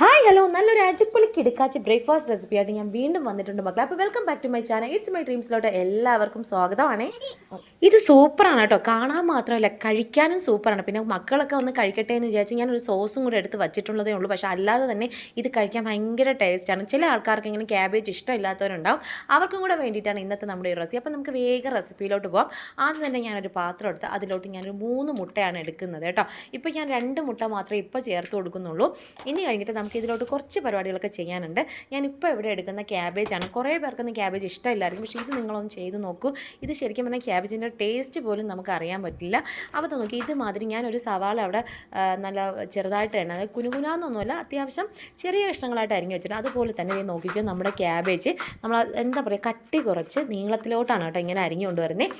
Hi, hello നല്ലൊരു അടിപൊളി കിടക്കാച്ചി breakfast recipe ആയിട്ട് ഞാൻ വീണ്ടും വന്നിട്ടുണ്ട് മക്കളെ. അപ്പോൾ welcome back to my channel it's my ഡ്രീംസിലോട്ട് എല്ലാവർക്കും സ്വാഗതമാണ്. ഇത് സൂപ്പറാണ് കേട്ടോ. കാണാൻ മാത്രമല്ല കഴിക്കാനും സൂപ്പറാണ്. പിന്നെ മക്കളൊക്കെ ഒന്ന് കഴിക്കട്ടെ എന്ന് വിചാരിച്ച് ഞാൻ ഒരു സോസും കൂടെ എടുത്ത് വച്ചിട്ടുള്ളതേ ഉള്ളൂ. പക്ഷേ അല്ലാതെ തന്നെ ഇത് കഴിക്കാൻ ഭയങ്കര ടേസ്റ്റാണ് ചില ആൾക്കാർക്ക് ഇങ്ങനെ ക്യാബേജ് ഇഷ്ടമില്ലാത്തവരുണ്ടാവും. അവർക്കും കൂടെ വേണ്ടിയിട്ടാണ് ഇന്നത്തെ നമ്മുടെ ഈ റെസിപ്പി അപ്പോൾ നമുക്ക് വേഗം റെസിപ്പിയിലോട്ട് പോകാം ആദ്യം തന്നെ ഞാനൊരു പാത്രം എടുത്ത് അതിലോട്ട് ഞാനൊരു മൂന്ന് മുട്ടയാണ് എടുക്കുന്നത് കേട്ടോ. ഇപ്പോൾ ഞാൻ രണ്ട് മുട്ട മാത്രമേ ഇപ്പോൾ ചേർത്ത് കൊടുക്കുന്നുള്ളൂ. ഇനി കഴിഞ്ഞിട്ട് നമുക്ക് ഇതിലോട്ട് കുറച്ച് പരിപാടികളൊക്കെ ചെയ്യാനുണ്ട്. ഞാനിപ്പോൾ ഇവിടെ എടുക്കുന്ന ക്യാബേജാണ് കുറേ പേർക്കൊന്നും ക്യാബേജ് ഇഷ്ടമില്ലായിരിക്കും. പക്ഷേ ഇത് നിങ്ങളൊന്ന് ചെയ്ത് നോക്കൂ. ഇത് ശരിക്കും പറഞ്ഞാൽ ക്യാബേജിന്റെ ടേസ്റ്റ് പോലും നമുക്ക് അറിയാൻ പറ്റില്ല. അപ്പോൾ നോക്കി ഇതുമാതിരി ഞാനൊരു സവാള അവിടെ നല്ല ചെറുതായിട്ട് തന്നെ അതായത് കുനുകുനാന്നൊന്നുമല്ല അത്യാവശ്യം ചെറിയ കഷ്ണങ്ങളായിട്ട് അരിഞ്ഞ് വെച്ചിട്ട് അതുപോലെ തന്നെ ഇത് നോക്കിക്കോ നമ്മുടെ ക്യാബേജ് നമ്മൾ എന്താ പറയുക കട്ടി കുറച്ച് നീളത്തിലോട്ടാണ് കേട്ടോ ഇങ്ങനെ അരിഞ്ഞു കൊണ്ടുവരുന്നത്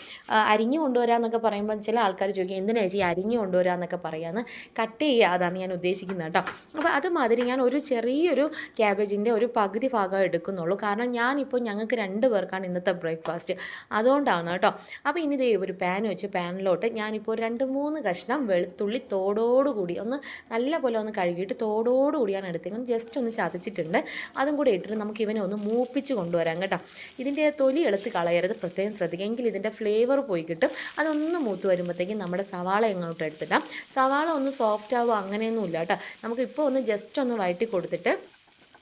അരിഞ്ഞു കൊണ്ടുവരാന്നൊക്കെ പറയുമ്പോൾ ചില ആൾക്കാർ ചോദിക്കും എന്തിനാ ചേച്ചി അരിഞ്ഞു കൊണ്ടുവരാന്നൊക്കെ പറയാമെന്ന് കട്ട് ചെയ്യുക അതാണ് ഞാൻ ഉദ്ദേശിക്കുന്നത് കേട്ടോ. അപ്പോൾ അതുമാതിരി ഞാൻ ഒരു ചെറിയൊരു ക്യാബേജിന്റെ ഒരു പകുതി ഭാഗം എടുക്കുന്നുള്ളൂ. കാരണം ഞാനിപ്പോൾ ഞങ്ങൾക്ക് രണ്ട് പേർക്കാണ് ഇന്നത്തെ ബ്രേക്ക്ഫാസ്റ്റ്. അതുകൊണ്ടാണ് കേട്ടോ. അപ്പോൾ ഇനി ദേ ഒരു പാൻ വെച്ച് പാനിലോട്ട് ഞാനിപ്പോൾ രണ്ട് മൂന്ന് കഷ്ണം വെളുത്തുള്ളി തോടോടുകൂടി ഒന്ന് നല്ല പോലെ ഒന്ന് കഴുകിയിട്ട് തോടോടുകൂടിയാണ് എടുത്തേക്കുന്നത് ജസ്റ്റ് ഒന്ന് ചതച്ചിട്ടുണ്ട്. അതും കൂടി ഇട്ടിട്ട് നമുക്ക് ഇവനെ ഒന്ന് മൂപ്പിച്ച് കൊണ്ടുവരാം കേട്ടോ. ഇതിന്റെ തൊലി എടുത്ത് കളയരുത്. പ്രത്യേകം ശ്രദ്ധിക്കുക. എങ്കിൽ ഇതിന്റെ ഫ്ലേവർ പോയി കിട്ടും. അതൊന്ന് മൂത്ത് വരുമ്പോഴത്തേക്കും നമ്മുടെ സവാള എങ്ങോട്ട് എടുത്തിടാം. സവാള ഒന്ന് സോഫ്റ്റ് ആവുക അങ്ങനെയൊന്നും ഇല്ല കേട്ടോ. നമുക്ക് ഇപ്പോൾ ഒന്ന് ജസ്റ്റ് ഒന്ന് വഴറ്റി കൊടുത്തിട്ട്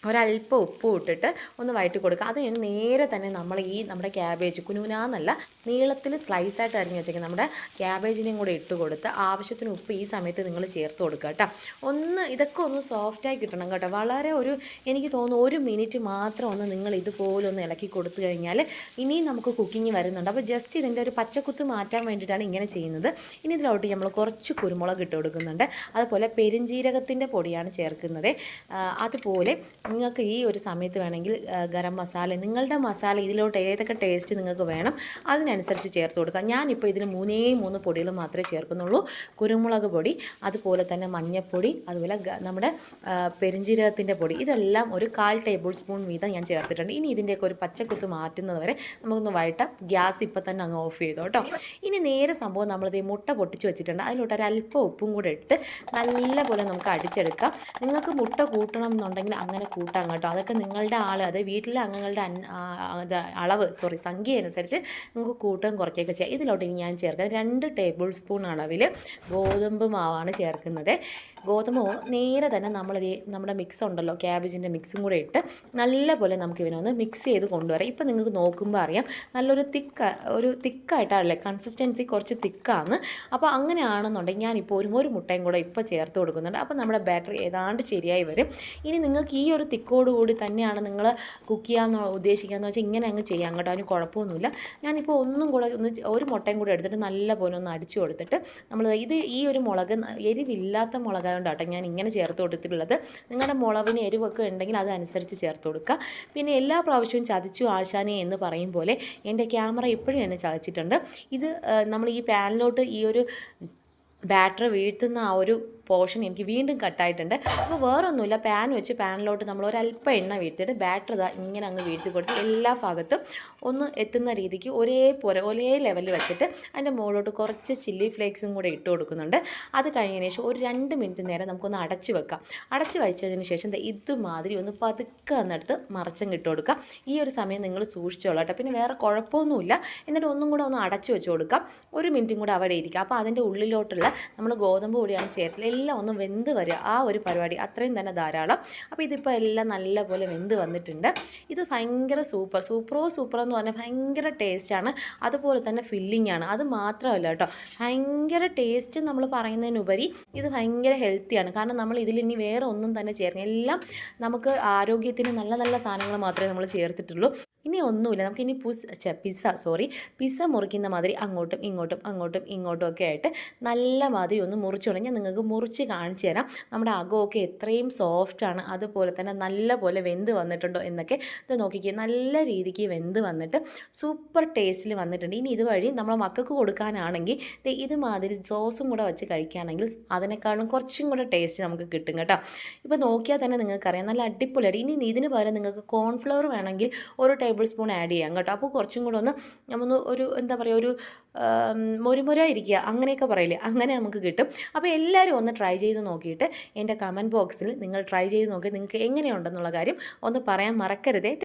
ഒരല്പം ഉപ്പും ഇട്ടിട്ട് ഒന്ന് വഴറ്റി കൊടുക്കുക. അത് കഴിഞ്ഞ് നേരെ തന്നെ നമ്മൾ ഈ നമ്മുടെ ക്യാബേജ് കുനുകുനാന്നല്ല നീളത്തിൽ സ്ലൈസായിട്ട് അരിഞ്ഞ് വെച്ചേക്കുന്നത് നമ്മുടെ ക്യാബേജിനെയും കൂടെ ഇട്ട് കൊടുത്ത് ആവശ്യത്തിന് ഉപ്പ് ഈ സമയത്ത് നിങ്ങൾ ചേർത്ത് കൊടുക്കുക കേട്ടോ. ഒന്ന് ഇതൊക്കെ ഒന്ന് സോഫ്റ്റായി കിട്ടണം കേട്ടോ. വളരെ ഒരു എനിക്ക് തോന്നുന്നു ഒരു മിനിറ്റ് മാത്രം ഒന്ന് നിങ്ങൾ ഇതുപോലെ ഒന്ന് ഇളക്കി കൊടുത്തു കഴിഞ്ഞാൽ ഇനിയും നമുക്ക് കുക്കിംഗ് വരുന്നുണ്ട്. അപ്പോൾ ജസ്റ്റ് ഇതിന്റെ ഒരു പച്ചക്കുത്ത് മാറ്റാൻ വേണ്ടിയിട്ടാണ് ഇങ്ങനെ ചെയ്യുന്നത്. ഇനി ഇതിലോട്ട് നമ്മൾ കുറച്ച് കുരുമുളക് ഇട്ട് കൊടുക്കുന്നുണ്ട്. അതുപോലെ പെരുംജീരകത്തിന്റെ പൊടിയാണ് ചേർക്കുന്നത്. അതുപോലെ നിങ്ങൾക്ക് ഈ ഒരു സമയത്ത് വേണമെങ്കിൽ ഗരം മസാല നിങ്ങളുടെ മസാല ഇതിലോട്ട് ഏതൊക്കെ ടേസ്റ്റ് നിങ്ങൾക്ക് വേണം അതിനനുസരിച്ച് ചേർത്ത് കൊടുക്കുക ഞാനിപ്പോൾ ഇതിന് മൂന്നേ മൂന്ന് പൊടികൾ മാത്രമേ ചേർക്കുന്നുള്ളൂ. കുരുമുളക് പൊടി അതുപോലെ തന്നെ മഞ്ഞൾപ്പൊടി അതുപോലെ നമ്മുടെ പെരിഞ്ചീരകത്തിന്റെ പൊടി ഇതെല്ലാം ഒരു കാൽ ടേബിൾ സ്പൂൺ വീതം ഞാൻ ചേർത്തിട്ടുണ്ട്. ഇനി ഇതിന്റെയൊക്കെ ഒരു പച്ചക്കുത്ത് മാറ്റുന്നത് വരെ നമുക്കൊന്ന് വഴട്ടാം. ഗ്യാസ് ഇപ്പം തന്നെ അങ്ങ് ഓഫ് ചെയ്തോ കേട്ടോ. ഇനി നേരെ സംഭവം നമ്മളിത് മുട്ട പൊട്ടിച്ച് വെച്ചിട്ടുണ്ട്. അതിലോട്ട് ഒരല്പം ഉപ്പും കൂടെ ഇട്ട് നല്ലപോലെ നമുക്ക് അടിച്ചെടുക്കാം. നിങ്ങൾക്ക് മുട്ട കൂട്ടണം എന്നുണ്ടെങ്കിൽ അങ്ങനെ കൂട്ടാം കേട്ടോ അതൊക്കെ നിങ്ങളുടെ ആൾ അത് വീട്ടിലെ അംഗങ്ങളുടെ അളവ് സോറി സംഖ്യ അനുസരിച്ച് നിങ്ങൾക്ക് കൂട്ടുകയും കുറയ്ക്കുകയൊക്കെ ചെയ്യാം. ഇതിലോട്ട് ഇനി ഞാൻ ചേർക്കുന്നത് രണ്ട് ടേബിൾ സ്പൂൺ അളവിൽ ഗോതമ്പ് മാവാണ് ചേർക്കുന്നത്. ഗോതമ്പ് മാവ് നേരെ തന്നെ നമ്മൾ നമ്മുടെ മിക്സ് ഉണ്ടല്ലോ ക്യാബേജിന്റെ മിക്സും കൂടെ ഇട്ട് നല്ലപോലെ നമുക്ക് ഇവനെ ഒന്ന് മിക്സ് ചെയ്ത് കൊണ്ടുവരാം. ഇപ്പം നിങ്ങൾക്ക് നോക്കുമ്പോൾ അറിയാം നല്ലൊരു തിക്ക ഒരു തിക്കായിട്ടാണല്ലേ കൺസിസ്റ്റൻസി കുറച്ച് തിക്കാണ്. അപ്പോൾ അങ്ങനെയാണെന്നുണ്ടെങ്കിൽ ഞാനിപ്പോൾ ഒരു ഒരു മുട്ടയും കൂടെ ഇപ്പോൾ ചേർത്ത് കൊടുക്കുന്നുണ്ട്. അപ്പോൾ നമ്മുടെ ബാറ്ററി ഏതാണ്ട് ശരിയായി വരും. ഇനി നിങ്ങൾക്ക് ഈ ഒരു തിക്കോട് കൂടി തന്നെയാണ് നിങ്ങൾ കുക്ക് ചെയ്യാമെന്ന് ഉദ്ദേശിക്കുകയെന്ന് വെച്ചാൽ ഇങ്ങനെ അങ്ങ് ചെയ്യാം കേട്ടോ. അതിന് കുഴപ്പമൊന്നുമില്ല. ഞാനിപ്പോൾ ഒന്നും കൂടെ ഒന്ന് ഒരു മുട്ടയും കൂടെ എടുത്തിട്ട് നല്ല പോലെ ഒന്ന് അടിച്ചു കൊടുത്തിട്ട് നമ്മൾ ഇത് ഈ ഒരു മുളക് എരിവില്ലാത്ത മുളകായതുകൊണ്ടാട്ടോ ഞാൻ ഇങ്ങനെ ചേർത്ത് കൊടുത്തിട്ടുള്ളത്. നിങ്ങളുടെ മുളവിന് എരിവൊക്കെ ഉണ്ടെങ്കിൽ അതനുസരിച്ച് ചേർത്ത് കൊടുക്കുക പിന്നെ എല്ലാ പ്രാവശ്യവും ചതിച്ചു ആശാനെ എന്ന് പറയും പോലെ എന്റെ ക്യാമറ ഇപ്പോഴും എന്നെ ചതിച്ചിട്ടുണ്ട്. ഇത് നമ്മൾ ഈ പാനിലോട്ട് ഈ ഒരു ബാറ്ററി വീഴ്ത്തുന്ന ആ ഒരു പോർഷൻ എനിക്ക് വീണ്ടും കട്ടായിട്ടുണ്ട്. അപ്പോൾ വേറൊന്നുമില്ല പാൻ വെച്ച് പാനിലോട്ട് നമ്മൾ ഒരല്പം എണ്ണ വീഴ്ത്തിയിട്ട് ബാറ്ററി ഇതാ ഇങ്ങനെ അങ്ങ് വീഴ്ത്തി കൊടുത്ത് എല്ലാ ഭാഗത്തും ഒന്ന് എത്തുന്ന രീതിക്ക് ഒരേപോലെ ഒരേ ലെവലിൽ വെച്ചിട്ട് അതിന്റെ മുകളിലോട്ട് കുറച്ച് ചില്ലി ഫ്ലേക്സും കൂടെ ഇട്ട് കൊടുക്കുന്നുണ്ട്. അത് കഴിഞ്ഞതിന് ശേഷം ഒരു രണ്ട് മിനിറ്റ് നേരം നമുക്കൊന്ന് അടച്ചു വെക്കാം. അടച്ചു വെച്ചതിന് ശേഷം ഇതുമാതിരി ഒന്ന് പതുക്കെ എന്നെടുത്ത് മറച്ചം കിട്ടു കൊടുക്കാം. ഈ ഒരു സമയം നിങ്ങൾ സൂക്ഷിച്ചോളാം കേട്ടോ. പിന്നെ വേറെ കുഴപ്പമൊന്നുമില്ല. എന്നിട്ട് ഒന്നും കൂടെ ഒന്ന് അടച്ചു വെച്ച് കൊടുക്കാം. ഒരു മിനിറ്റും കൂടെ അവിടെ ഇരിക്കുക അപ്പോൾ അതിന്റെ ഉള്ളിലോട്ടുള്ള നമ്മൾ ഗോതമ്പ് പൊടിയാണ് ചേർത്തത് എല്ലാം ഒന്ന് വെന്ത് വരിക. ആ ഒരു പരിപാടി അത്രയും തന്നെ ധാരാളം. അപ്പോൾ ഇതിപ്പോൾ എല്ലാം നല്ലപോലെ വെന്ത് വന്നിട്ടുണ്ട്. ഇത് ഭയങ്കര സൂപ്പർ. സൂപ്പറോ സൂപ്പർ എന്ന് പറഞ്ഞാൽ ഭയങ്കര ടേസ്റ്റാണ് അതുപോലെ തന്നെ ഫില്ലിംഗ് ആണ്. അത് മാത്രമല്ല കേട്ടോ. ഭയങ്കര ടേസ്റ്റ് നമ്മൾ പറയുന്നതിനുപരി ഇത് ഭയങ്കര ഹെൽത്തിയാണ് കാരണം നമ്മൾ ഇതിൽ ഇനി വേറെ ഒന്നും തന്നെ ചേർക്കണം എല്ലാം നമുക്ക് ആരോഗ്യത്തിന് നല്ല നല്ല സാധനങ്ങൾ മാത്രമേ നമ്മൾ ചേർത്തിട്ടുള്ളൂ. ഇനി ഒന്നുമില്ല. നമുക്ക് ഇനി പുസ് പിസ്സ സോറി പിസ്സ മുറിക്കുന്ന മാതിരി അങ്ങോട്ടും ഇങ്ങോട്ടും അങ്ങോട്ടും ഇങ്ങോട്ടും ഒക്കെ ആയിട്ട് നല്ല മാതിരി ഒന്ന് മുറിച്ചു ഞാൻ നിങ്ങൾക്ക് മുറിച്ച് കാണിച്ചു തരാം. നമ്മുടെ അകമൊക്കെ എത്രയും സോഫ്റ്റാണ് അതുപോലെ തന്നെ നല്ല പോലെ വെന്ത് വന്നിട്ടുണ്ടോ എന്നൊക്കെ ഇത് നോക്കിക്കുക നല്ല രീതിക്ക് വെന്ത് വന്നിട്ട് സൂപ്പർ ടേസ്റ്റിൽ വന്നിട്ടുണ്ട്. ഇനി ഇതുവഴി നമ്മളെ മക്കൾക്ക് കൊടുക്കാനാണെങ്കിൽ ഇതുമാതിരി സോസും കൂടെ വെച്ച് കഴിക്കുകയാണെങ്കിൽ അതിനേക്കാളും കുറച്ചും കൂടെ ടേസ്റ്റ് നമുക്ക് കിട്ടും കേട്ടോ. ഇപ്പോൾ നോക്കിയാൽ തന്നെ നിങ്ങൾക്കറിയാം. നല്ല അടിപൊളിയായിട്ട് ഇനി ഇതിന് പകരം നിങ്ങൾക്ക് കോൺഫ്ലവർ വേണമെങ്കിൽ ഒരു ടേബിൾ സ്പൂൺ ആഡ് ചെയ്യാം കേട്ടോ. അപ്പോൾ കുറച്ചും കൂടെ ഒന്ന് നമ്മൊന്ന് ഒരു എന്താ പറയുക ഒരു മൊരുമൊര ഇരിക്കുക അങ്ങനെയൊക്കെ പറയില്ലേ? അങ്ങനെ നമുക്ക് കിട്ടും. അപ്പോൾ എല്ലാവരും ഒന്ന് ട്രൈ ചെയ്ത് നോക്കിയിട്ട് എന്റെ കമന്റ് ബോക്സിൽ നിങ്ങൾ ട്രൈ ചെയ്ത് നോക്കി നിങ്ങൾക്ക് എങ്ങനെയുണ്ടെന്നുള്ള കാര്യം ഒന്ന് പറയാൻ മറക്കരുതേ.